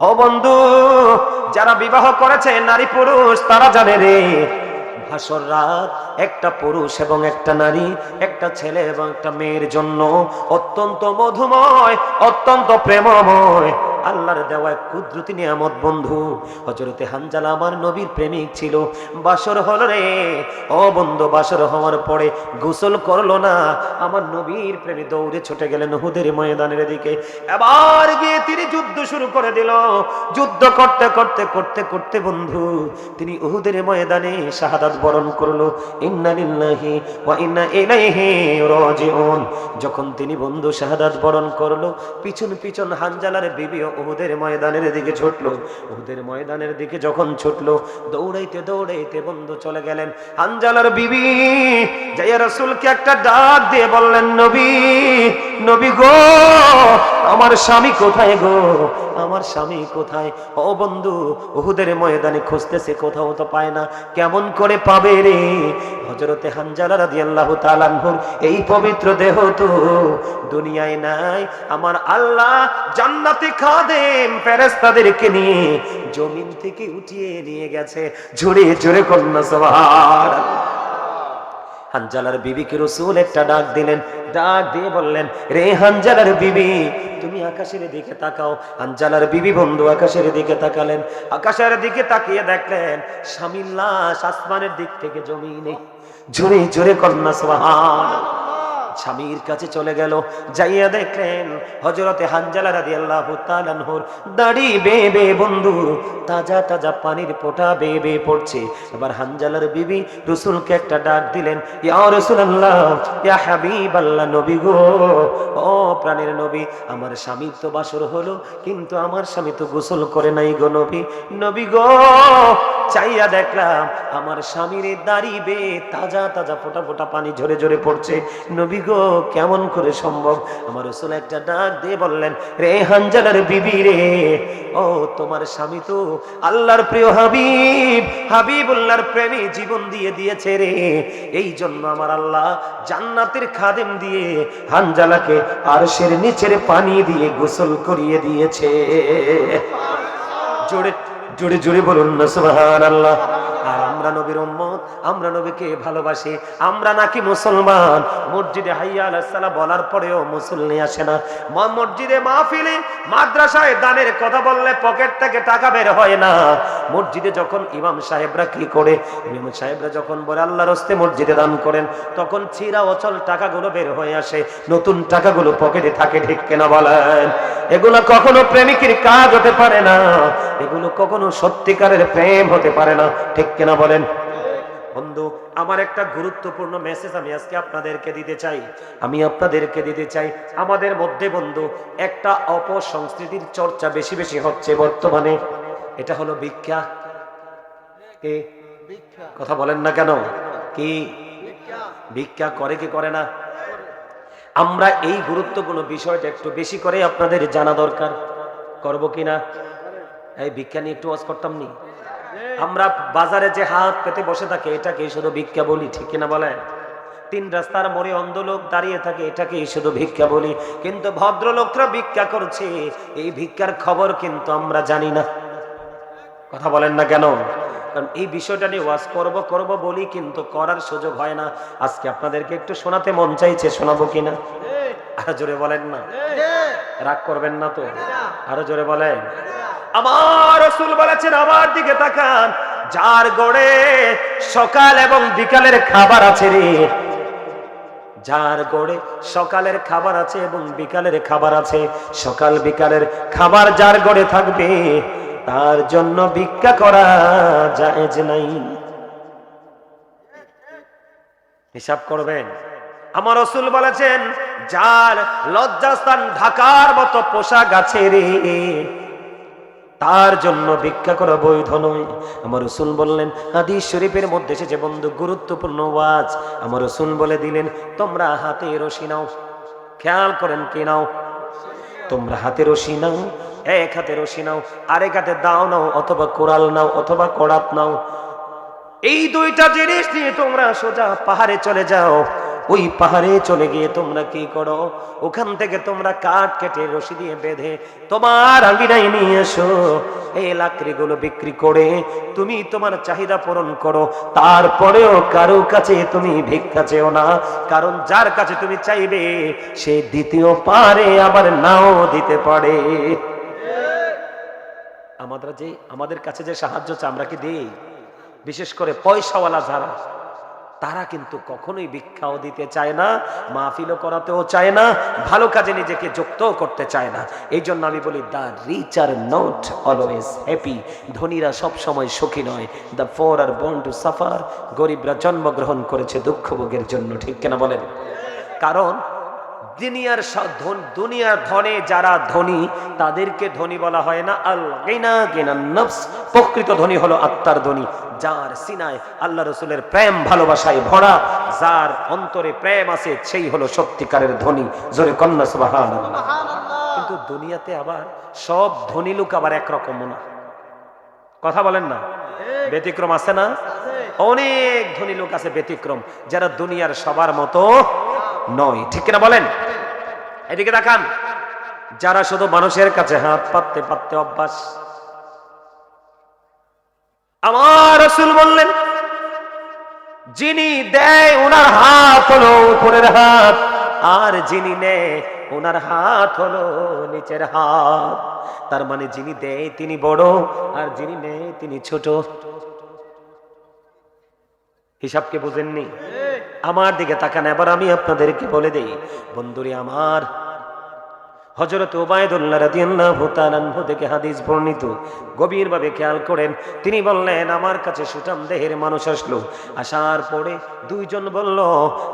ও বন্ধু, যারা বিবাহ করেছে, নারী পুরুষ, তারা জানে রে, ভাসর রাত, একটা পুরুষ এবং একটা নারী, একটা ছেলে এবং একটা মেয়ের জন্য অত্যন্ত মধুময়, অত্যন্ত প্রেমময় আল্লাহর দেওয়া এক কুদরতি নিয়ামত, বন্ধু। হজরতে হানজালা আমার নবীর প্রেমিক ছিল। বাসর হল রে। ও বন্ধু, বাসর হওয়ার পরে গোসল করল না। আমার নবীর প্রেমী দৌড়ে ছুটে গেলেন হুদের ময়দানের দিকে। এবার গিয়ে তিনি যুদ্ধ শুরু করে দিল। যুদ্ধ করতে করতে করতে করতে, বন্ধু, তিনি উহুদের ময়দানে শাহাদাত বরণ করল। ইন্না লিল্লাহি ওয়া ইন্না ইলাইহি রাজিউন। যখন তিনি বন্ধু শাহাদাত বরণ করল, পিছন পিছন হানজালার বিবি উহুদের ময়দানের দিকে ছুটলো। উহুদের ময়দানের দিকে যখন ছুটলো, দৌড়াইতে দৌড়াইতে বন্ধু চলে গেলেন। হানজালার বিবি যাইয়া রাসূলকে একটা ডাক দিয়ে বললেন, নবী নবী গো, আমার স্বামী কোথায় গো? আমার স্বামী কোথায়? ও বন্ধু, উহুদের ময়দানে খুঁজতেছে, কোথাও তো পায় না। কেমন করে পাবে রে? হজরতে হানজালা রাদিয়াল্লাহু তাআলার এই পবিত্র দেহ তো দুনিয়ায় নাই। আমার আল্লাহ জান্নাতে জান্নাতি খাদেম ফেরেশতাদেরকে নিয়ে জমিন থেকে উঠিয়ে নিয়ে গেছে। ঝুড়ে ঝুড়ে কন্যা সুবহানাল্লাহ হানজালার বিবিকে রসুল একটা ডাক দিলেন। ডাক দিয়ে বললেন, রে হানজালার বিবি, তুমি আকাশের দিকে তাকাও। হানজালার বিবি বন্ধু আকাশের দিকে তাকালেন। আকাশের দিকে তাকিয়ে দেখলেন, স্বামীর লাশ আসমানের দিক থেকে জমিনে। জোরে জোরে কন্যা সোহান স্বামীর কাছে চলে গেল, যাইয়া দেখলেন হজরতে হানজালা রাদি আল্লাহ তালানহর দাড়ি বে বে বন্ধু, তাজা তাজা পানির পোটা বে বে পড়ছে। এবার হানজালার বিবি রসুলকে একটা ডাক দিলেন, ইয়া রসুল আল্লাহ ইয়া হাবিব আল্লাহ নবী গো। ও প্রাণের নবী, আমার স্বামীর তো বাসর হলো, কিন্তু আমার স্বামী তো গোসল করে নাই গো নবী। নবী গো চাইয়া দেখলাম আমার স্বামীর দাড়ি বে তাজা তাজা ফোটা ফোটা পানি ঝরে ঝরে পড়ছে। নবী গো, কেমন করে সম্ভব? আমার রসুল একটা ডাক দিয়ে বললেন, রে হানজালার বিবি রে, ও তোমার স্বামী তো আল্লাহর প্রিয় হাবিব, হাবিবুল্লাহর প্রেমে জীবন দিয়ে দিয়েছে রে। এই জন্য আমার আল্লাহ জান্নাতের খাদেম দিয়ে হানজালাকে আরশের নিচের পানি দিয়ে গোসল করিয়ে দিয়েছে। জোরে জোরে জোরে বলুন না সুবহান আল্লাহ আর আমরা নবীর উম্মত, আমরা নবীকে ভালোবাসি, আমরা নাকি মুসলমান। মসজিদে হাইয়া আলাইসাল্লাম বলার পরেও মুসল্লি আসে না। মসজিদে মাহফিলে, মাদ্রাসায় দানের কথা বললে পকেট থেকে টাকা বের হয় না। মসজিদে যখন ইমাম সাহেবরা কি করে? ইমাম সাহেবরা যখন বলে, আল্লাহর হস্তে মসজিদে দান করেন, তখন চিরা অচল টাকাগুলো বের হয়ে আসে। নতুন টাকাগুলো পকেটে থাকে, ঠিক কেনা বলেন? এগুলো কখনো প্রেমিকের কাজ হতে পারে না। এগুলো কখনো সত্যিকারের প্রেম হতে পারে না, ঠিক কেনা বলেন? বন্ধু, আমার একটা গুরুত্বপূর্ণ মেসেজ আমি আজকে আপনাদেরকে দিতে চাই। আমি আপনাদেরকে দিতে চাই, আমাদের মধ্যে বন্ধু, একটা অপসংস্কৃতির চর্চা বেশি বেশি হচ্ছে বর্তমানে। এটা হলো ভিক্ষা। কে? কথা বলেন না কেন? কি? ভিক্ষা করে কি করে না? আমরা এই গুরুত্বপূর্ণ বিষয়টা একটু বেশি করে আপনাদের জানা দরকার। করব কিনা? এই ভিক্ষা নিয়ে একটু ওয়াজ করতাম নি? আমরা বাজারে যে হাত পেতে বসে থাকে এটাকে শুধু ভিক্ষা বলি ঠিক কিনা বলেন? তিন রাস্তার মোড়ে অন্ধ লোক দাঁড়িয়ে থাকে এটাকে শুধু ভিক্ষা বলি। কিন্তু ভদ্রলোকরা ভিক্ষা করছে এই ভিক্ষার খবর কিন্তু আমরা জানি না। কথা বলেন না কেন? কারণ এই বিষয়টা নিয়ে ওয়াজ করব করব বলি কিন্তু করার সুযোগ হয় না। আজকে আপনাদেরকে একটু শোনাতে মন চাইছে শোনাবো কিনা? আরও জোরে বলেন না। রাগ করবেন না তো? আরও জোরে বলেন। আমার রসুল বলেছেন, আমার দিকে তাকান। যার গড়ে সকাল এবং বিকালের খাবার আছে রে। যার গড়ে সকালের খাবার আছে এবং বিকালের খাবার আছে, সকাল বিকালের খাবার যার গড়ে থাকবে, তার জন্য ভিক্ষা করা জায়েজ নাই। হিসাব করবেন। আমার রসুল বলেছেন, যার লজ্জাস্থান ঢাকার মতো পোশাক আছে রে। তার জন্য ভিক্ষা করা বৈধ নয়। আমার রসুল বললেন, হাদিস শরীফের মধ্যে এসেছে বন্ধু, গুরুত্বপূর্ণ ওয়াজ। আমার রসুল বলে দিলেন, তোমরা হাতে রশি নাও। খেয়াল করেন কি নাও? তোমরা হাতে রশি নাও, এক হাতে রশি নাও, আরেক হাতে দাও নাও, অথবা কোরাল নাও, অথবা কড়াত নাও। এই দুইটা জিনিস নিয়ে তোমরা সোজা পাহাড়ে চলে যাও। ওই পাহাড়ে চলে গিয়ে তোমরা কি করো? ওখান থেকে তোমরা কাঠ কেটে রশি দিয়ে বেঁধে তোমার আঙ্গিনাই নিয়ে এসো। এই লাকড়িগুলো বিক্রি করে তুমি তোমার চাহিদা পূরণ করো। তারপরেও কারও কাছে তুমি ভিক্ষা চেও না। কারণ যার কাছে তুমি চাইবে, সে দ্বিতীয় পারে আবার নাও দিতে পারে। আমরা যে, আমাদের কাছে যে সাহায্য চাই, আমরা কি দিই? বিশেষ করে পয়সাওয়ালা যারা। তারা কিন্তু কখনোই ভিক্ষাও দিতে চায় না, মাহফিলও করাতেও চায় না, ভালো কাজে নিজেকে যুক্তও করতে চায় না। এই জন্য আমি বলি the rich are not always happy ধনীরা সবসময় সুখী নয়। The poor are born to suffer গরিবরা জন্মগ্রহণ করেছে দুঃখভোগের জন্য, ঠিক কেনা বলেন? কারণ দুনিয়ার দুনিয়ার ধনে যারা ধনী তাদেরকে ধনী বলা হয় না। আল্লাহ গিনা গিনা নফস প্রকৃত ধনী হলো আত্মার ধনী। যার সিনায় আল্লাহ রসুলের প্রেম ভালোবাসায় ভরা যার অন্তরে প্রেম আছে সেই হলো সত্যিকারের ধনী। জোরে কন্যা সুবাহান কিন্তু দুনিয়াতে আবার সব ধনী লোক আবার একরকম না। কথা বলেন না? ব্যতিক্রম আছে না? অনেক ধনী লোক আছে ব্যতিক্রম যারা দুনিয়ার সবার মতো নয়। ঠিক কিনা বলেন? এদিকে দেখান। যারা শুধু মানুষের কাছে হাত পাততে পাততে অভ্যাস। আমার রসুল বললেন, যিনি দেয় ওনার হাত হলো উপরের হাত, আর যিনি নেয় ওনার হাত হলো নিচের হাত। তার মানে যিনি দেয় তিনি বড়, আর যিনি নেয় তিনি ছোট। হিসাবকে বুঝেননি? আমার দিকে তাকান। এবার আমি আপনাদেরকে বলে দেই, বন্ধুরে আমার হজরত ওবায়দুল্লাহ রাদিয়াল্লাহু তাআলা আনহু থেকে হাদিস বর্ণিত, গভীরভাবে খেয়াল করেন। তিনি বললেন, আমার কাছে সুঠাম দেহের মানুষ আসলো। আসার পরে দুইজন বলল,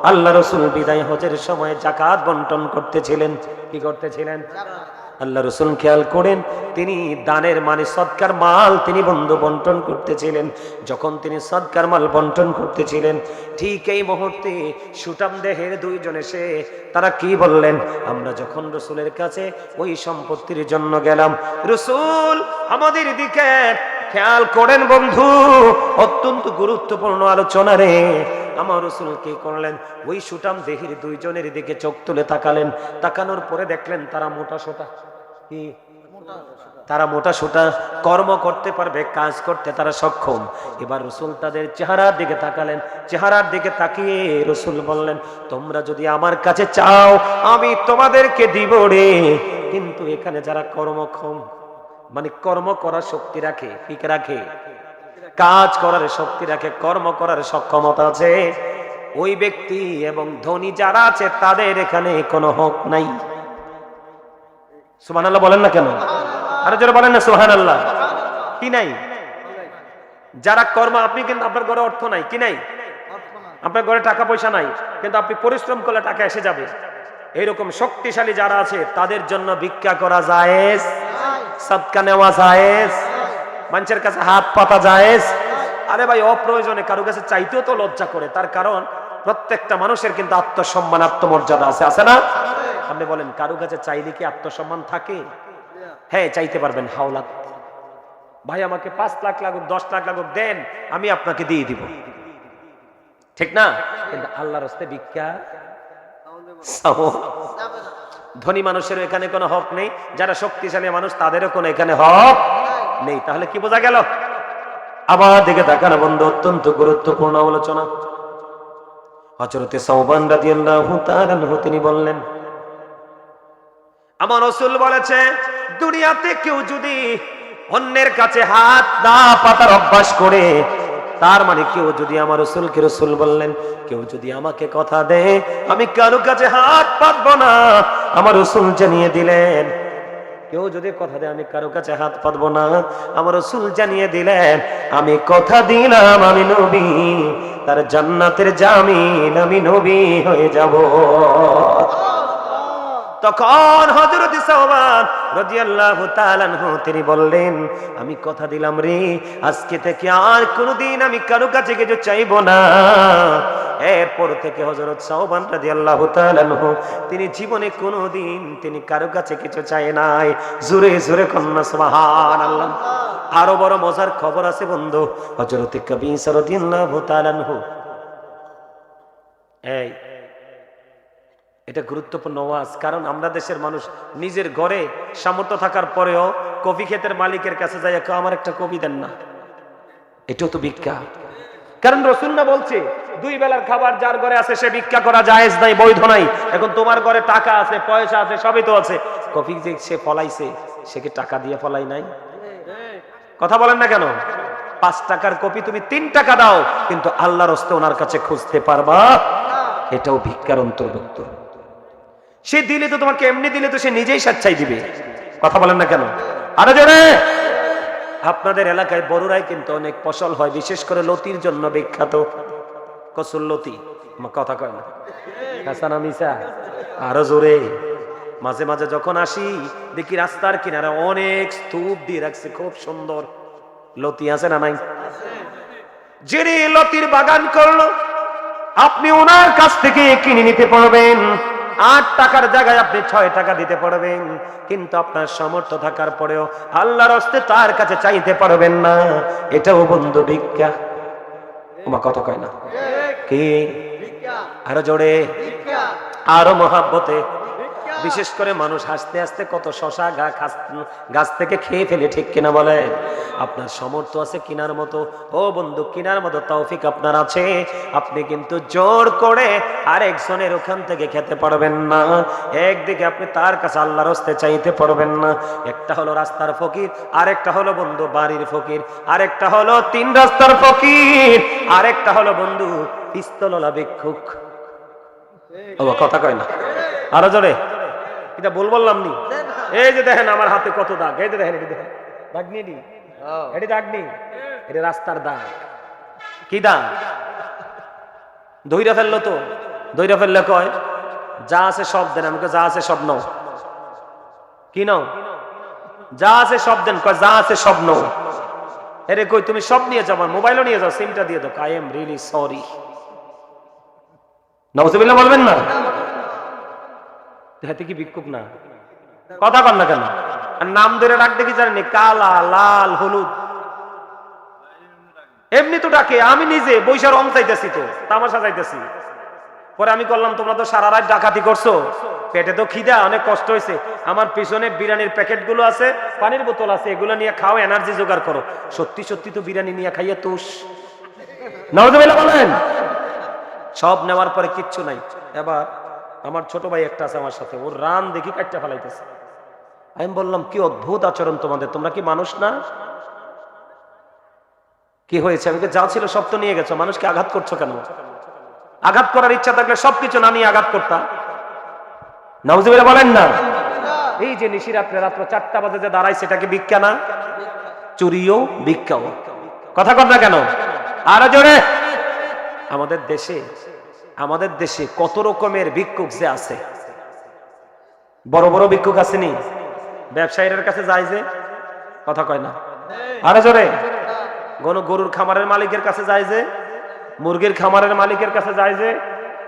আল্লাহ রসুল বিদায় হজের সময় জাকাত বন্টন করতেছিলেন। কি করতেছিলেন? আল্লাহ রসুল খেয়াল করেন, তিনি দানের মানে সৎকার মাল তিনি বন্ধু বন্টন করতেছিলেন। যখন তিনি সৎকার মাল বন্টন করতেছিলেন, ঠিক এই মুহূর্তে সুটাম দেহের দুইজন এসে তারা কি বললেন? আমরা যখন রসুলের কাছে ওই সম্পত্তির জন্য গেলাম, রসুল, আমাদের দিকে খেয়াল করেন বন্ধু, অত্যন্ত গুরুত্বপূর্ণ আলোচনা রে। আমার কি করলেন? ওই সুটাম দেহির দুইজনের দিকে চোখ তুলে তাকালেন। তাকানোর পরে দেখলেন তারা মোটা সোটা। কি? তারা মোটা সোটা। কর্ম করতে পারবে, কাজ করতে তারা সক্ষম। এবার রসুল তাদের চেহারার দিকে তাকালেন। চেহারার দিকে তাকিয়ে রসুল বললেন, তোমরা যদি আমার কাছে চাও, আমি তোমাদেরকে দিব রে। কিন্তু এখানে যারা কর্মক্ষম মানে কর্ম করার শক্তি রাখে, ঠিক রাখে। কাজ করার শক্তি রাখে, কর্ম করার সক্ষমতা আছে। ওই ব্যক্তি এবং ধনী যারা আছে, তাদের এখানে কোনো হক নাই। সুহান আল্লাহ বলেন না কেন? আরও যারা বলেন না সুহান আল্লাহ কি নাই? যারা কর্ম, আপনি কিন্তু আপনার ঘরে অর্থ নাই, কি নাই? আপনার ঘরে টাকা পয়সা নাই, কিন্তু আপনি পরিশ্রম করলে টাকা এসে যাবে। এইরকম শক্তিশালী যারা আছে, তাদের জন্য ভিক্ষা করা জায়েজ। সৎকা নেওয়া জায়েজ। মানুষের কাছে হাত পাতা জায়েজ। আরে ভাই, অপ্রয়োজনে কারও কাছে চাইতেও তো লজ্জা করে। তার কারণ, প্রত্যেকটা মানুষের কিন্তু আত্মসম্মান, আত্মমর্যাদা আছে। আছে না? আপনি বলেন, কারও কাছে চাইলে কি আত্মসম্মান থাকে? হ্যাঁ চাইতে পারবেন। হাওলা ভাই, আমাকে পাঁচ লাখ লাগুক, দশ লাখ লাগুক, দেন, আমি আপনাকে দিয়ে দিব। ঠিক না? কিন্তু আল্লাহর হস্তে ভিক্ষা। ধনী মানুষের এখানে কোনো হক নেই। যারা শক্তিশালী মানুষ, তাদেরও কোনো এখানে হক নেই। তাহলে কি বোঝা গেল? আমার দিকে তাকানো বন্ধু, অত্যন্ত গুরুত্বপূর্ণ আলোচনা। হজরতে সৌবান তিনি বললেন, আমার রসুল বলেছে, দুনিয়াতে কেউ যদি অন্যের কাছে হাত না পাতার অভ্যাস করে তার মানে কেউ যদি আমার রসুলকে রসুল বললেন, কেউ যদি আমাকে কথা দেয় আমি কারও কাছে হাত পাতবো না। আমার রসুল জানিয়ে দিলেন, কেউ যদি কথা দেয়, আমি কারও কাছে হাত পাতবো না। আমার রসুল জানিয়ে দিলেন, আমি কথা দিলাম, আমি নবী, তার জান্নাতের জামিন, আমি নবী হয়ে যাব। তখন হজরত সাহবান রাদিয়াল্লাহু তাআলা তিনি বললেন, আমি কথা দিলাম রে, আজকে থেকে আর কোনোদিন আমি কারও কাছে কিছু চাইব না। এরপর থেকে হজরত সাহবান তাআলা আনহু, তিনি জীবনে কোনোদিন তিনি কারও কাছে কিছু চায় নাই। জোরে জোরে কন্যা, সুবহানাল্লাহ। আরও বড় মজার খবর আছে বন্ধু হজরত কবি রাদিয়াল্লাহু তাআলা এই এটা গুরুত্বপূর্ণ ওয়াজ কারণ আমরা দেশের মানুষ নিজের ঘরে সামর্থ্য থাকার পরেও কফি ক্ষেতের মালিকের কাছে যাই "কাকা, আমার একটা কফি দেন না। এটাও তো ভিক্ষা। কারণ রসুন না বলছে দুই বেলার খাবার যার ঘরে আছে সে ভিক্ষা করা জায়েজ নাই বৈধ নাই। এখন তোমার ঘরে টাকা আছে পয়সা আছে সবই তো আছে। কফি যে সে ফলাইছে সে কি টাকা দিয়ে ফলাই নাই? কথা বলেন না কেন? পাঁচ টাকার কপি তুমি তিন টাকা দাও কিন্তু আল্লাহর হস্তে ওনার কাছে খুঁজতে পারবা? এটাও ভিক্ষার অন্তর্ভুক্ত। সে দিলে তো তোমাকে এমনি দিলে তো সে নিজেই স্বেচ্ছাই দিবে। কথা বলেন না কেন? আরও জোরে! আপনাদের এলাকায় বড়রাই কিন্তু অনেক ফসল হয়, বিশেষ করে লতির জন্য বিখ্যাত। কসুর লতি কথা কয় না। আরও জোরে। মাঝে মাঝে যখন আসি, দেখি রাস্তার কিনারে অনেক স্তূপ দিয়ে রাখছে, খুব সুন্দর। লতি আছে না নাই? যিনি লতির বাগান করল, আপনি ওনার কাছ থেকে কিনে নিতে পারবেন। আট টাকার জায়গায় আপনি ছয় টাকা দিতে পারবেন। কিন্তু আপনার সামর্থ্য থাকার পরেও আল্লাহর হস্তে তার কাছে চাইতে পারবেন না। এটাও বন্ধু ভিক্ষা। ওমা কথা কয় না? কি? আরও জোরে। আরও মহাব্বতে। বিশেষ করে মানুষ হাসতে হাসতে কত শশা গাছ থেকে খেয়ে ফেলে, ঠিক কিনা বলে? আপনার সমর্থ আছে কিনার মতো। ও বন্ধু, কিনার মতো তৌফিক আপনার আছে। আপনি কিন্তু জোর করে আরেকজনের ওখান থেকে খেতে পারবেন না। একদিকে আপনি তার কাছে আল্লাহর হস্তে চাইতে পারবেন না। একটা হলো রাস্তার ফকির, আরেকটা হলো বন্ধু বাড়ির ফকির, আরেকটা হলো তিন রাস্তার ফকির, আরেকটা হলো বন্ধু পিস্তললা ভিক্ষুক। কথা কয় না। আরও জোরে। এটা বল বললাম নি? এই যে দেখেন আমার হাতে কত দাগ। এই যে দেখেন এটি দেখেন। দাগ নিয়ে নি? এটি দাগ নি? এটি রাস্তার দাগ। কি দাগ? দইরা ফেলল তো? দইরা ফেললে কয়? যা আছে সব দেন। আমাকে যা আছে সব নাও। কি নাও? যা আছে সব দেন। কয় যা আছে সব নাও। এরে কই তুমি সব নিয়ে যাও মোবাইলও নিয়ে যাও সিমটা দিয়ে দাও। আই এম রিয়েলি সরি নবজবিল্লা বলবেন না? হাতে কি বিক্ষোভ না? কথা কর না কেন? আর নাম ধরে ডাক দেখি জানেন কালা, লাল, হলুদ। এমনি তো ডাকে, আমি নিজে বৈশা রং চাইতেছি তো, তামাশা চাইতেছি। পরে আমি করলাম, তোমরা তো সারা রাত ডাকাতি করছ। পেটে তো খিদা, অনেক কষ্ট হয়েছে। আমার পিছনে বিরিয়ানির প্যাকেটগুলো আছে, পানির বোতল আছে, এগুলো নিয়ে খাও, এনার্জি জোগাড় করো। সত্যি সত্যি তো বিরিয়ানি নিয়ে খাইয়ে তুষ। নজবেলা বলেন। সব নেওয়ার পরে কিচ্ছু নাই। এবার আমার ছোট ভাই একটা আছে আমার সাথে, ওর রান দেখি কাটটা ফেলাইতেছে। আমি বললাম, কি অদ্ভুত আচরণ তোমাদের, তোমরা কি মানুষ না? কি হয়েছে? আমি যা ছিল সব তো নিয়ে গেছো, মানুষকে আঘাত করছ কেন? আঘাত করার ইচ্ছা থাকলে সবকিছু না নিয়ে আঘাত করতাম নবজিবিরা বলেন না। এই যে নিশিরাত্রে রাত্র চারটা বাজে যে দাঁড়াই সেটা কি ভিক্ষা না? চুরিও ভিক্ষাও। কথা না কেন? আরও জোরে। আমাদের দেশে আমাদের দেশে কত রকমের ভিক্ষুক যে আছে? বড় বড় ভিক্ষুক আসেনি ব্যবসায়ীদের কাছে যায় যে, কথা কয় না। আরে জোরে, কোন গরুর খামারের মালিকের কাছে যায় যে, মুরগির খামারের মালিকের কাছে যায় যে,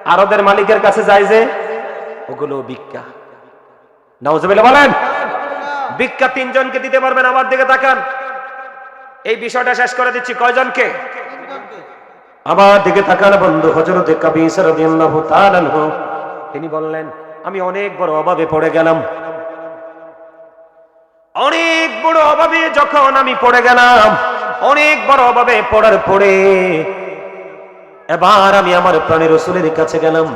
আরদের মালিকের কাছে যায় যে, ওগুলো ভিক্ষা। নওয়াজবিল্লা বলেন, ভিক্ষা তিনজনকে দিতে পারবেন আমার দিকে তাকান। এই বিষয়টা শেষ করে দিচ্ছি। কয়জনকে? আমার দিকে তাকান বন্ধু হজরতে তিনি বললেন, আমি অনেক বড় অভাবে পড়ে গেলাম। অনেক বড় অভাবে যখন আমি পড়ে গেলাম, অনেক বড় অভাবে পড়ার পরে এবার আমি আমার প্রাণের রসুলের কাছে গেলাম।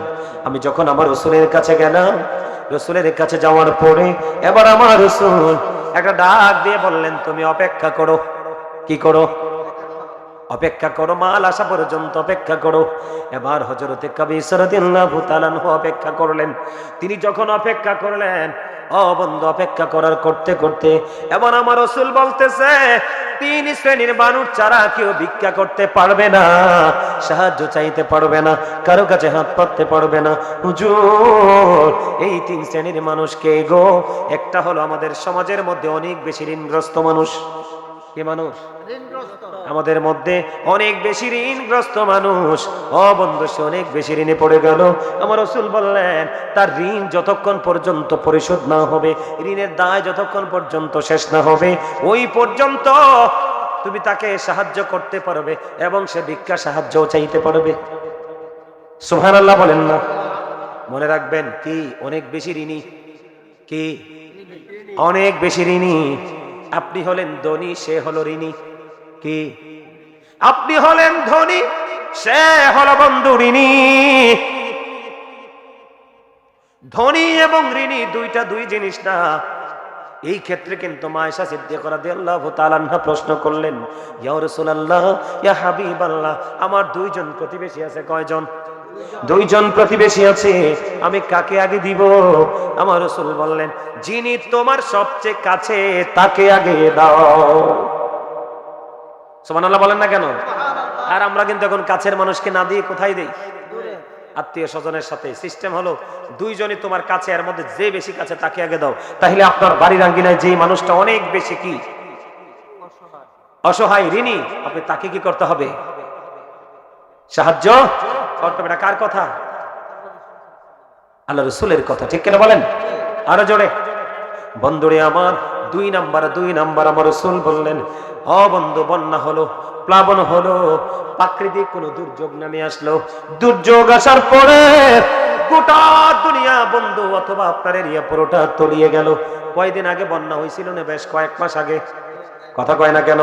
আমি যখন আমার রসুলের কাছে গেলাম, রসুলের কাছে যাওয়ার পরে এবার আমার রসুল একটা ডাক দিয়ে বললেন, তুমি অপেক্ষা করো। কি করো? অপেক্ষা করো, মাল আসা পর্যন্ত অপেক্ষা করো। এবার হজরতে কবিসরদিল্লাহু তাআলাহু অপেক্ষা করলেন। তিনি যখন অপেক্ষা করলেন, ও বন্ধু, অপেক্ষা করার করতে করতে এবার আমার রসুল বলতেছে, তিন শ্রেণির মানুষ ছাড়া কেউ ভিক্ষা করতে পারবে না, সাহায্য চাইতে পারবে না, কারও কাছে হাত পাততে পারবে না। হুজুর, এই তিন শ্রেণির মানুষকে গো, একটা হলো আমাদের সমাজের মধ্যে অনেক বেশি ঋণগ্রস্ত মানুষ। কি মানুষ? আমাদের মধ্যে অনেক বেশি ঋণগ্রস্ত মানুষ। ও বন্ধু সে অনেক বেশি ঋণে পড়ে গেল। আমার রসুল বললেন তার ঋণ যতক্ষণ পর্যন্ত পরিশোধ না হবে ঋণের দায় যতক্ষণ পর্যন্ত শেষ না হবে ওই পর্যন্ত তুমি তাকে সাহায্য করতে পারবে এবং সে ভিক্ষা সাহায্য চাইতে পারবে। সুহান আল্লাহ বলেন না। মনে রাখবেন কি? অনেক বেশি ঋণী। কি? অনেক বেশি ঋণী। আপনি হলেন ধনী, সে হলো ঋণী। কি? আপনি হলেন ধনী, সে হলো বন্ধু ঋণী। ধনী এবং ঋণী দুইটা দুই জিনিস না। এই ক্ষেত্রে কিন্তু মায়েশা সিদ্দিক রাদিয়াল্লাহু তাআলা প্রশ্ন করলেন, ইয়া রাসূলুল্লাহ, ইয়া হাবিবাল্লাহ, আমার দুইজন প্রতিবেশী আছে কয়জন? দুইজন প্রতিবেশী আছে, আমি কাকে আগে দিব? আমার রসুল বললেন, যিনি তোমার সবচেয়ে কাছে, তাকে আগে দাও। সুবহানাল্লাহ বলেন না কেন? আর আমরা কিন্তু এখন কাছের মানুষকে না দিয়ে কোথায় দেই? আত্মীয় স্বজনের সাথে। সিস্টেম হলো, দুইজনই তোমার কাছে, এর মধ্যে যে বেশি কাছে, তাকে আগে দাও। তাহলে আপনার বাড়ির আঙ্গিনায় যে মানুষটা অনেক বেশি কি? অসহায়, ঋণী। আপনি তাকে কি করতে হবে? সাহায্য? এটা কার কথা? আল্লাহ রসুলের কথা ঠিক কিনা বলেন? আরও জোরে। বন্ধুরে আমার দুই নাম্বার দুই নাম্বার আমার রসুল বললেন বন্যা হলো প্লাবন হলো প্রাকৃতিক কোন দুর্যোগ নামে আসলো। দুর্যোগ আসার পরে গোটা দুনিয়া বন্ধু অথবা আপনার এরিয়া পুরোটা তলিয়ে গেল। কয়দিন আগে বন্যা হয়েছিল না বেশ কয়েক মাস আগে। কথা কয় না কেন?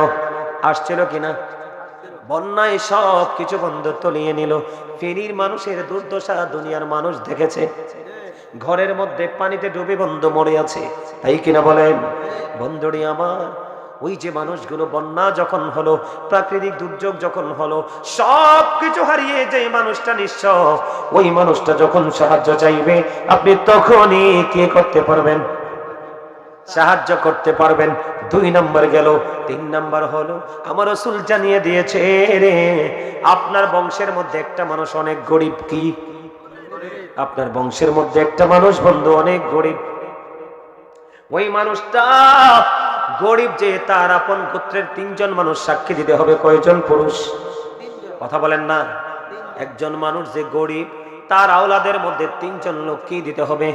আসছিল কিনা? বন্যায় সব কিছু বন্ধ তলিয়ে নিল। ফেনীর মানুষের দুর্দশা দুনিয়ার মানুষ দেখেছে। ঘরের মধ্যে পানিতে ডুবে বন্ধ মরে আছে। তাই কিনা বলেন? বন্ধুরি আমার, ওই যে মানুষগুলো বন্যা যখন হলো, প্রাকৃতিক দুর্যোগ যখন হলো, সব কিছু হারিয়ে যে মানুষটা নিঃস্ব, ওই মানুষটা যখন সাহায্য চাইবে, আপনি তখনই কে করতে পারবেন? সাহায্য করতে পারবেন। দুই নাম্বার গেল তিন নাম্বার হলো আমার রসুল জানিয়ে দিয়েছে রে আপনার বংশের মধ্যে একটা মানুষ অনেক গরিব কি? আপনার বংশের মধ্যে একটা মানুষ বন্ধু অনেক গরিব। ওই মানুষটা গরিব যে তার আপন গোত্রের তিনজন মানুষ সাক্ষী দিতে হবে। কয়জন পুরুষ? কথা বলেন না। একজন মানুষ যে গরিব তার আওলাদের মধ্যে তিনজন লোক কি দিতে হবে।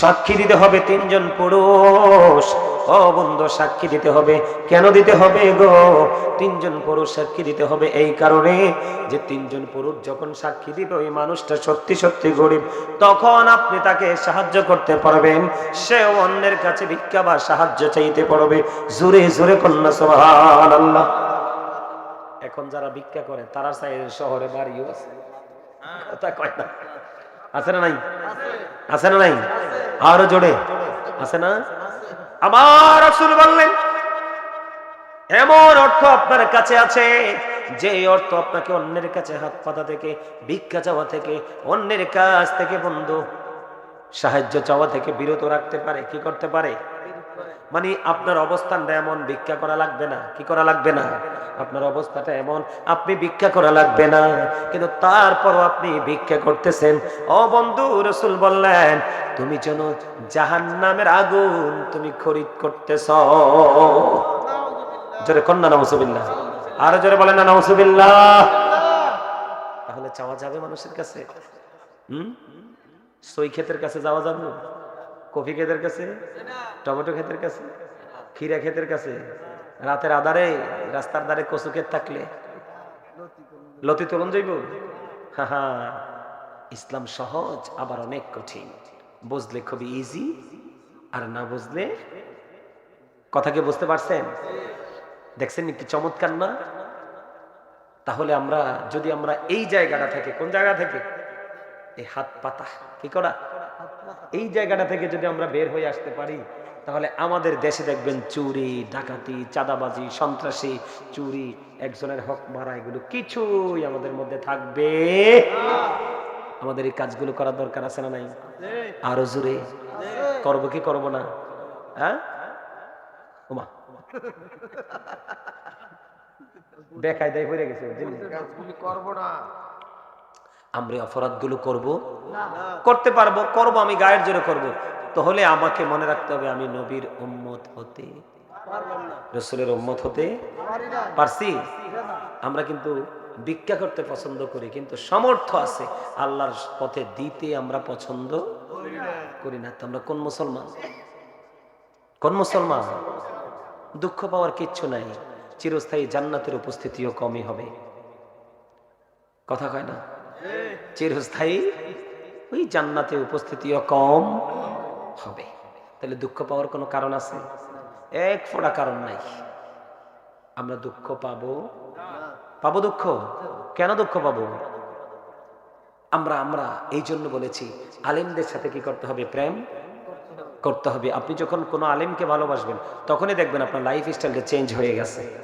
সাক্ষী দিতে হবে তিনজন পুরুষ। ও বন্ধু, সাক্ষী দিতে হবে। কেন দিতে হবে গো? তিনজন পুরুষ সাক্ষী দিতে হবে এই কারণে যে তিনজন পুরুষ যখন সাক্ষী দিবে, ওই মানুষটা সত্যি সত্যি গরিব। তখন আপনি তাকে সাহায্য করতে পারবেন। সে অন্যের কাছে ভিক্ষা বা সাহায্য চাইতে পারবে। জোরে জোরে কন্যা আল্লাহ এখন যারা ভিক্ষা করে, তারা চাই শহরে বাড়িও আছে। আছে না নাই? আছে না নাই? আরও জোরে। আছে না? আমার বললেন, এমন অর্থ আপনার কাছে আছে, যে অর্থ আপনাকে অন্যের কাছে হাত পাতা থেকে, ভিক্ষা চাওয়া থেকে, অন্যের কাছ থেকে বন্ধু সাহায্য চাওয়া থেকে বিরত রাখতে পারে, কি করতে পারে? মানে আপনার অবস্থানটা এমন, ভিক্ষা করা লাগবে না, কি করা লাগবে না? আপনার অবস্থাটা এমন, আপনি ভিক্ষা করা লাগবে না। কিন্তু তারপরও আপনি ভিক্ষা করতেছেন। ও বন্ধু, রসুল বললেন, তুমি যেন জাহান নামের আগুন তুমি খরিদ করতেছ। জোরে কন্যা নামসুবিল্লাহ আরও জোরে বলেন না নামসুবিল্লাহ তাহলে চাওয়া যাবে মানুষের কাছে? হুম? সই ক্ষেতের কাছে যাওয়া যাবে? কফি ক্ষেতের কাছে? টমেটো ক্ষেতের কাছে? খিরা ক্ষেতের কাছে? রাতের আধারে, রাস্তার ধারে কচু ক্ষেত থাকলে? লতি তোলন যাইব? হা ইসলাম সহজ, আবার অনেক কঠিন। বুঝলে খুবই ইজি আর না বুঝলে কথা কি বুঝতে পারছেন? দেখছেন কি চমৎকার না? তাহলে আমরা, যদি আমরা এই জায়গাটা থেকে, কোন জায়গা থেকে? এই হাত পাতা, কি করা? এই জায়গাটা থেকে যদি আমরা বের হয়ে আসতে পারি, তাহলে আমাদের দেশে দেখবেন চুরি, ডাকাতি, চাঁদাবাজি, সন্ত্রাসী, চুরি, একজনের হক মারা, এগুলো কিছুই আমাদের মধ্যে থাকবে। আমাদের এই কাজগুলো করার দরকার আছে না নাই? আরও জোরে। করব কি করব না? হ্যাঁ? দেখাই দেয় হয়ে গেছে, বুঝলি? করব না। আমরা অপরাধগুলো করব? করতে পারব, করব, আমি গায়ের জোরে করব। তাহলে আমাকে মনে রাখতে হবে আমি নবীর উম্মত হতে। রসুলের উম্মত হতে পারি পারছি? আমরা কিন্তু ভিক্ষা করতে পছন্দ করি, কিন্তু সমর্থ আছে। আল্লাহর পথে দিতে আমরা পছন্দ করি না। তো আমরা কোন মুসলমান? কোন মুসলমান? দুঃখ পাওয়ার কিচ্ছু নাই। চিরস্থায়ী জান্নাতের উপস্থিতিও কমই হবে। কথা কয় না? চিরস্থায়ী ওই জান্নাতে উপস্থিতিও কম হবে। তাহলে দুঃখ পাওয়ার কোনো কারণ আছে? এক ফোড়া কারণ নাই। আমরা দুঃখ পাবো? পাবো দুঃখ? কেন দুঃখ পাবো? আমরা আমরা এই জন্য বলেছি, আলেমদের সাথে কি করতে হবে প্রেম? করতে হবে। আপনি যখন কোনো আলেমকে ভালোবাসবেন, তখনই দেখবেন আপনার লাইফ স্টাইলটা চেঞ্জ হয়ে গেছে।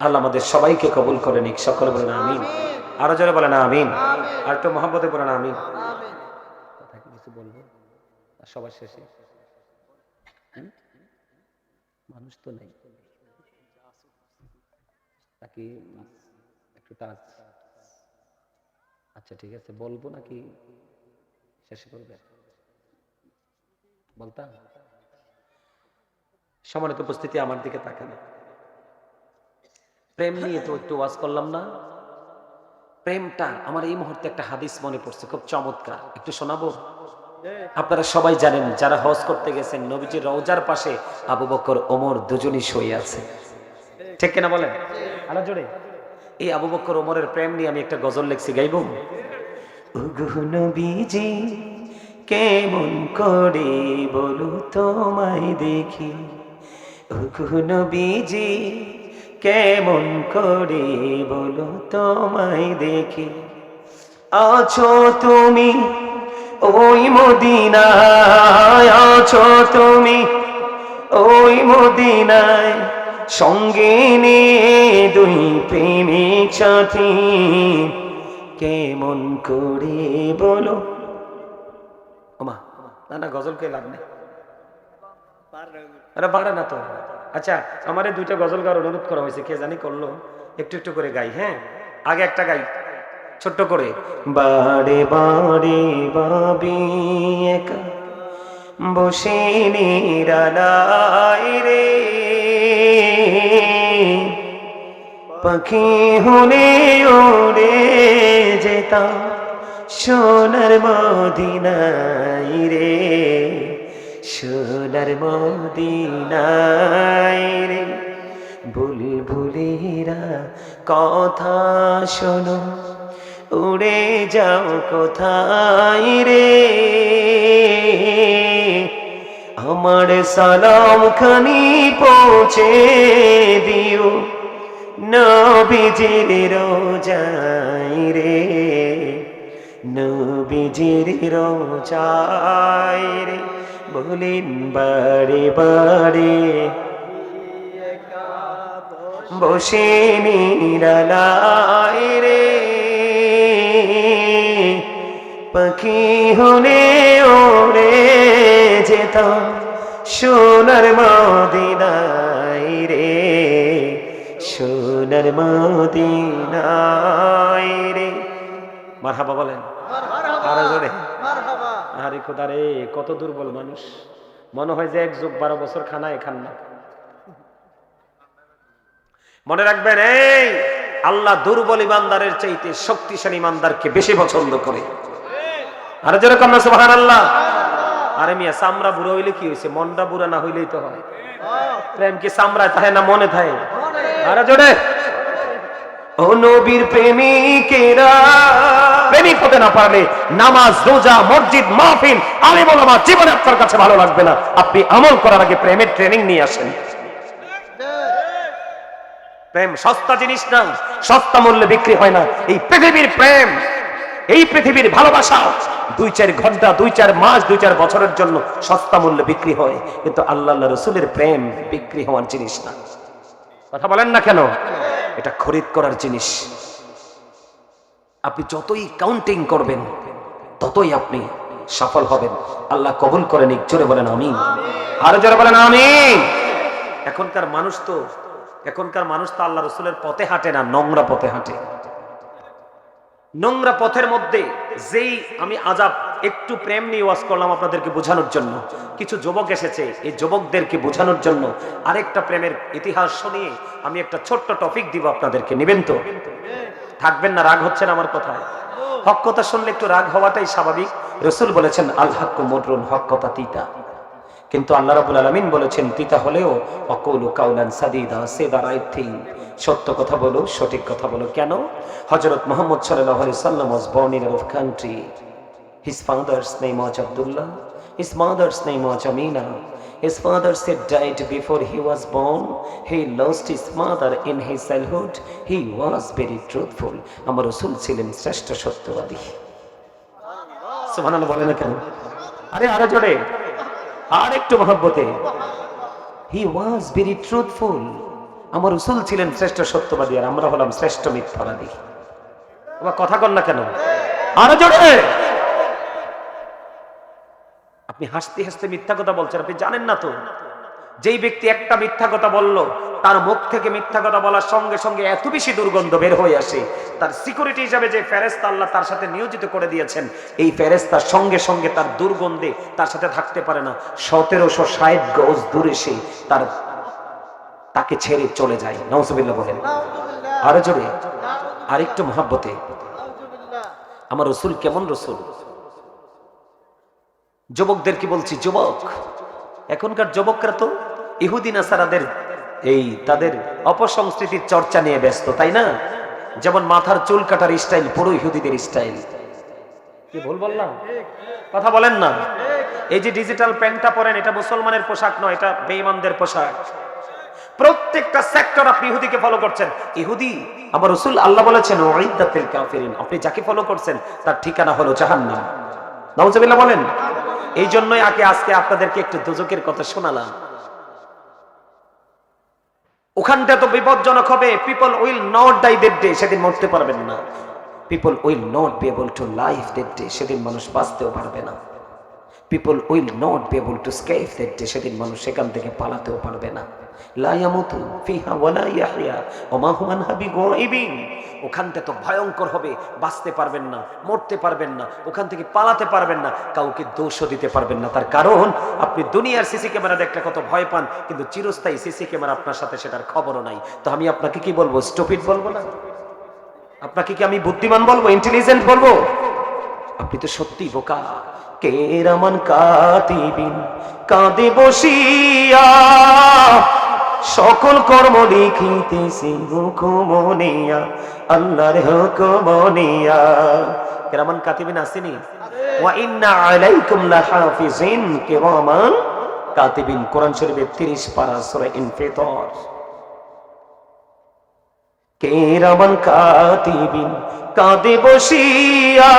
আল্লাহ আমাদের সবাইকে কবুল করে নিক। সকলে বলেন, আমিন। আরও জোরে বলেন আমিন। আর একটু মহাব্বতে বলেন আমিন। আমিন। কিছু বলব আর সবার শেষে? মানুষ তো নেই। নাকি একটু টাচ? আচ্ছা ঠিক আছে। বলব নাকি শেষ করবে? বলতাম? সমানিত উপস্থিতি আমার দিকে তাকানো। প্রেম নিয়ে তো একটু ওয়াজ করলাম না। প্রেমটা আমার এই মুহূর্তে একটা হাদিস মনে পড়ছে, খুব চমৎকার। একটু শোনাবো? আপনারা সবাই জানেন, যারা হজ করতে গেছেন, নবীজির রওজার পাশে আবু বকর, ওমর দুজনই শুয়ে আছে। ঠিক কিনা বলেন? আলো জোরে। এই আবু বকর, ওমরের প্রেম নিয়ে আমি একটা গজল লিখছি, গাইব? নবীজি, কেমন করে বলো তোমায় দেখি। নবীজি কেমন করে বলো তোমায় দেখি? আছো তুমি ওই মদিনায়, আছো তুমি ওই মদিনায় সঙ্গে নিয়ে দুই প্রেমিক সাথী। কেমন করে বলো? ওমা, না না, গজল কে লাভ নেই? আরে না তো। আচ্ছা আমারে দুইটা গজল গাওয়ার অনুরোধ করা হয়েছে, কে জানি করল? একটু একটু করে গাই হ্যাঁ? আগে একটা গাই, ছোট্ট করে। বারে বারে বাবি একা। বসে রে। পাখি হলে ওড়ে যেতাম, সোনার মদিনাই রে। সোনার মদিনাই রে ভুলি ভুলিরা কথা শোনো, উড়ে যাও কোথায় রে? আমার সালাম খানি পৌঁছে দিও, নবীজির রোজাই রে, নবীজির রোজাই রে। বলেন বারে বারে বসে নিরালায় রে। পাখি হলে ওরে যেতাম সোনার মদিনাই রে। সোনার মদিনাই রে। মারহাবা বলেন। আরও জোরে। মারহাবা আরে খোদা রে কত দুর্বল মানুষ। মনে হয় যে এক যুগ বারো বছর খানায় খান না। মনে রাখবেন, এই আল্লাহ দুর্বল ইমানদারের চাইতে শক্তিশালী ইমানদারকে বেশি পছন্দ করে। আর যেরকম না সুবহান আল্লাহ আরে মিয়া, চামড়া বুড়ো হইলে কি হয়েছে মনটা বুড়া না হইলেই তো হয়। প্রেম কি চামড়ায় থাকে না মনে থাকে? আরে জোরে। নবীর প্রেমিকেরা। প্রেমিক হতে না পারলে নামাজ, রোজা, মসজিদ, মাহফিল আলে জীবনে আপনার কাছে ভালো লাগবে না। আপনি আমল করার আগে প্রেমের ট্রেনিং নিয়ে আসেন। প্রেম সস্তা জিনিস না, সস্তা মূল্যে বিক্রি হয় না। এই পৃথিবীর প্রেম, এই পৃথিবীর ভালোবাসা দুই চার ঘণ্টা, দুই চার মাস, দুই চার বছরের জন্য সস্তা মূল্যে বিক্রি হয়। কিন্তু আল্লাহ রসুলের প্রেম বিক্রি হওয়ার জিনিস না। কথা বলেন না কেন? এটা খরিদ করার জিনিস। আপনি যতই কাউন্টিং করবেন ততই আপনি সফল হবেন। আল্লাহ কবুল করে নিক জোরে বলেন আমি আরও জোরে বলেন আমি এখনকার মানুষ তো এখনকার মানুষ তো আল্লাহ রসুলের পথে হাঁটে না নোংরা পথে হাঁটে। নোংরা পথের মধ্যে যেই আমি আজাব একটু প্রেম নিয়ে ওয়াজ করলাম আপনাদেরকে বোঝানোর জন্য। কিছু যুবক এসেছে, এই যুবকদেরকে বোঝানোর জন্য আরেকটা প্রেমের ইতিহাস শুনিয়ে আমি একটা ছোট্ট টপিক দিব আপনাদেরকে, নেবেন তো? থাকবেন না, রাগ হচ্ছে না আমার কথায়? হক কথা শুনলে একটু রাগ হওয়াটাই স্বাভাবিক। রসুল বলেছেন, আল হাক্কু মদরুন, হক কথা তিতা। কিন্তু আল্লাহ রাবুল আলমিন বলেছেন, তিতা হলেও অকৌল কাউলান সাদিদা সে দা রাইট থিং সত্য কথা বলো, সঠিক কথা বলো। কেন? হজরত মোহাম্মদ সাল্লাহ সাল্লাম was born in country His father's name was Abdullah. His mother's name was Amina. His father said died before he was born. He lost his mother in his childhood. He was very truthful. আমার রসুল ছিলেন শ্রেষ্ঠ সত্যবাদী সুবহানাল্লাহ বলে কেন আরে আরও জোরে আর একটু মহব্বতে হি ওয়াজ ভেরি ট্রুথফুল আমার রসুল ছিলেন শ্রেষ্ঠ সত্যবাদী আর আমরা হলাম শ্রেষ্ঠ মিথ্যাবাদী কথা কন না কেন আরও জোরে আপনি হাসতে হাসতে মিথ্যা কথা বলছেন, আপনি জানেন না তো। যেই ব্যক্তি একটা মিথ্যা কথা বলল, তার মুখ থেকে মিথ্যা কথা বলার সঙ্গে সঙ্গে এত বেশি দুর্গন্ধ বের হয়ে আসে। তার সিকিউরিটি হিসাবে যে ফেরেস্তা আল্লাহ তার সাথে নিয়োজিত করে দিয়েছেন, এই ফেরেস্তার সঙ্গে সঙ্গে তার দুর্গন্ধে তার সাথে থাকতে পারে না। সতেরোশো ষাট গজ দূরে সে তার, তাকে ছেড়ে চলে যায়। নওসবিল্লা বলেন। আরও জোরে। আরেকটু মহাব্বতে। আমার রসুল কেমন রসুল? যুবকদের কি বলছি, যুবক? এখনকার যুবকরা তো ইহুদিন আসারাদের এই তাদের অপসংস্কৃতির চর্চা নিয়ে ব্যস্ত, তাই না? যেমন মাথার চুল কাটার স্টাইল, পুরো ইহুদিদের স্টাইল। কি ভুল বললাম? কথা বলেন না। এই যে ডিজিটাল প্যান্টটা পরেন, এটা মুসলমানের পোশাক নয়, এটা বেঈমানদের পোশাক। প্রত্যেকটা সেক্টর আপনি ইহুদিকে ফলো করছেন। ইহুদি, আমার রসুল আল্লাহ বলেছেন ওয়াইদাতিল কাফিরিন আপনি যাকে ফলো করছেন, তার ঠিকানা হলো জাহান্নাম। নাউজুবিল্লাহ বলেন। এই জন্যই আগে আজকে আপনাদেরকে একটু দুজকের কথা শোনালাম। ওখানটা তো বিপজ্জনক হবে। People will not die that day সেদিন মরতে পারবেন না। People will not be able to life that day সেদিন মানুষ বাঁচতেও পারবে না। People will not be able to escape that day সেদিন মানুষ সেখান থেকে পালাতেও পারবে না। লা তো ভয়ঙ্কর হবে, বাঁচতে পারবেন না, মরতে পারবেন না, ওখান থেকে পালাতে পারবেন না, কাউকে দোষও দিতে পারবেন না। তার কারণ, আপনি দুনিয়ার সিসি ক্যামেরা দেখলে কত ভয় পান, কিন্তু চিরস্থায়ী সিসি ক্যামেরা আপনার সাথে সেটার খবরও নাই। তো আমি আপনাকে কি বলব স্টপিড বলব না? আপনাকে কি আমি বুদ্ধিমান বলব ইন্টেলিজেন্ট বলব? আপনি তো সত্যি বোকা। কে রামান কাতিবিন? কাঁদে বসিয়া সকল কর্ম লিখিতেছি হুকুমনিয়া আল্লাহর হুকুমনিয়া কেরামান কাতিবিন আসেনি? ওয়া ইন্না আলাইকুম লাহাফিজিন, কিরামান কাতিবিন। কোরআন শরীফের 30 পারা সূরা ইনফিতর। কেরামান কাতিবিন কাঁদে বসিয়া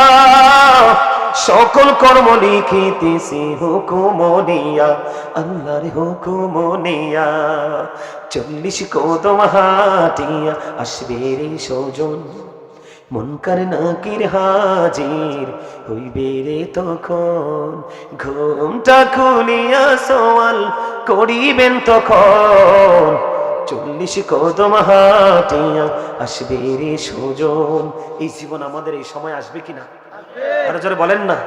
সকল কর্ম লিখিতেছি, হুকুমনিয়া, আল্লাহর হুকুমনিয়া। চল্লিশ কদম হাটিয়া আসবে রে সজন, মনকার নাকির হাজির হইবে রে তখন। ঘুমটা খুলিয়া সওয়াল করিবেন তখন। চল্লিশ কদম হাটিয়া আসবে রে সুজন, এই জীবন আমাদের এই সময় আসবে কিনা? আরও জোরে বলেন না।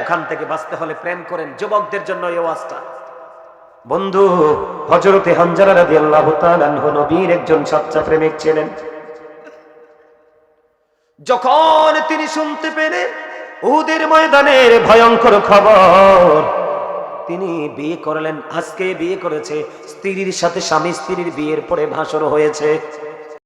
ওখান থেকে বাঁচতে হলে প্রেম করেন যুবকদের জন্য এই ওয়াজটা। বন্ধু হজরতে তাআলা আনহু নবীর একজন প্রেমিক ছিলেন। যখন তিনি শুনতে পেলেন উহুদের ময়দানের ভয়ঙ্কর খবর, তিনি বিয়ে করলেন, আজকে বিয়ে করেছে, স্ত্রীর সাথে স্বামী স্ত্রীর বিয়ের পরে ভাসর হয়েছে।